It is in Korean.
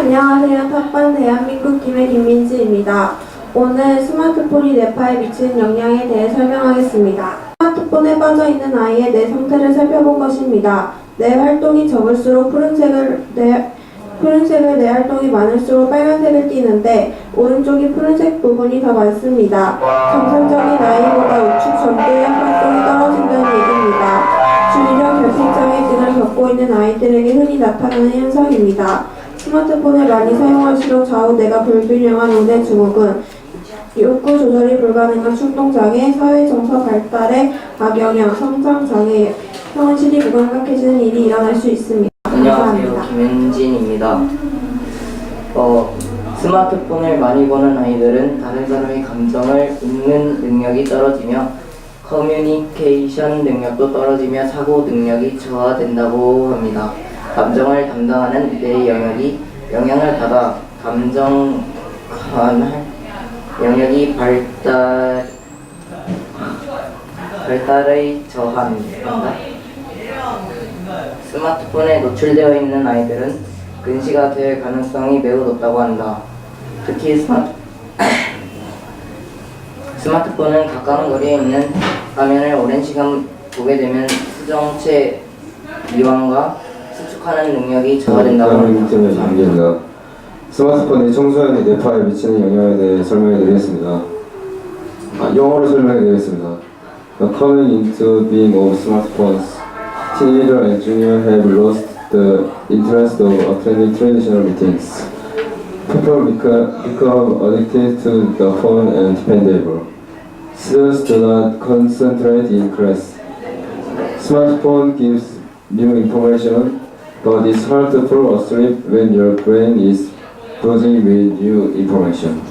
안녕하세요. 탑반 대한민국 팀의 김민지입니다. 오늘 스마트폰이 뇌파에 미치는 영향에 대해 설명하겠습니다. 스마트폰에 빠져 있는 아이의 뇌 상태를 살펴본 것입니다. 뇌 활동이 적을수록 푸른색을 뇌 푸른색을 뇌 활동이 많을수록 빨간색을 띠는데 오른쪽이 푸른색 부분이 더 많습니다. 정상적인 아이보다 우측 전두의 활동이 떨어진다는 얘기입니다. 주의력 결핍장애 등을 겪고 있는 아이들에게 흔히 나타나는 현상입니다. 스마트폰을 많이 사용할수록 좌우 뇌가 불균형한 우뇌 증후군, 욕구 조절이 불가능한 충동장애, 사회정서 발달에 악영향, 성장장애, 현실이 무감각해지는 일이 일어날 수 있습니다. 안녕하세요. 감사합니다. 김현진입니다. 어, 스마트폰을 많이 보는 아이들은 다른 사람의 감정을 읽는 능력이 떨어지며 커뮤니케이션 능력도 떨어지며 사고 능력이 저하된다고 합니다. 감정을 담당하는 뇌 영역이 영향을 받아 감정 관할 영역이 발달 발달의 저하한다. 스마트폰에 노출되어 있는 아이들은 근시가 될 가능성이 매우 높다고 한다. 특히 스마트, 스마트폰은 가까운 거리에 있는 화면을 오랜 시간 보게 되면 수정체 이완과 수축하는 능력이 저하된다고 합니다. 장기입니다. 스마트폰이 청소년의 뇌파에 미치는 영향에 대해 설명해 드리겠습니다. 아, 영어로 설명해 드리겠습니다. The coming into being of smartphones, teenager and junior have lost the interest of attending traditional meetings. People become, become addicted to the phone and dependable. Students do not concentrate in class. Smartphone gives new information, but it's hard to fall asleep when your brain is buzzing with new information.